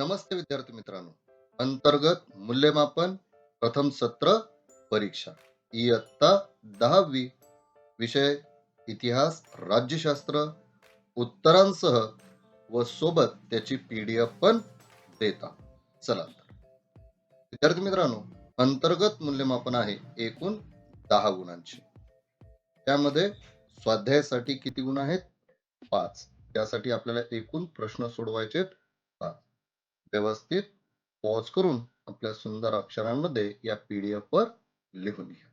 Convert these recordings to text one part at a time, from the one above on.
नमस्ते विद्यार्थी मित्रांनो. अंतर्गत मूल्यमापन प्रथम सत्र परीक्षा. इयत्ता दहावी विषय इतिहास राज्यशास्त्र उत्तरांसह व सोबत त्याची पीडीएफ पण देता. चला तर. विद्यार्थी मित्रांनो अंतर्गत मूल्यमापन आहे एकूण दहा गुणांची. त्यामध्ये स्वाध्यायासाठी किती गुण आहेत? पाच. त्यासाठी आपल्याला एकूण प्रश्न सोडवायचे आहेत व्यवस्थित पॉज करून आपल्या सुंदर अक्षरांमध्ये या पीडीएफ वर लिहून घ्या.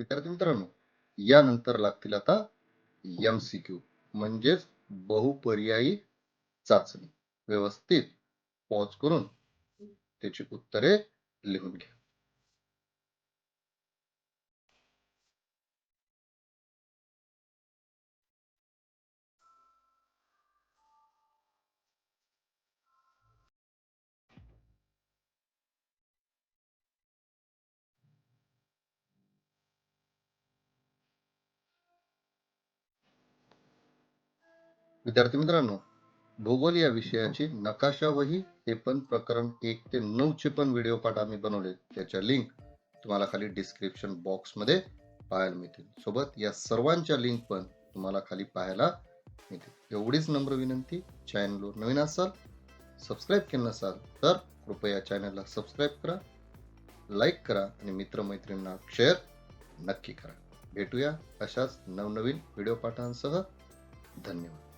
विद्यार्थी मित्रांनो यानंतर लागतील आता एमसीक्यू म्हणजेच बहुपर्यायी चाचणी. व्यवस्थित पॉज करून त्याची उत्तरे लिहून घ्या. विद्यार्थी मित्रांनो भूगोल या विषयाची नकाशा वही हे पण प्रकरण एक ते नऊ चे पण व्हिडिओ पाठ आम्ही बनवले. त्याच्या लिंक तुम्हाला खाली डिस्क्रिप्शन बॉक्समध्ये पाहायला मिळतील. सोबत या सर्वांच्या लिंक पण तुम्हाला खाली पाहायला मिळतील. एवढीच नम्र विनंती. चॅनलवर नवीन असाल सबस्क्राईब केलं नसाल तर कृपया चॅनलला सबस्क्राईब करा लाईक करा आणि मित्रमैत्रिणींना शेअर नक्की करा. भेटूया अशाच नवनवीन व्हिडिओ पाठांसह. धन्यवाद.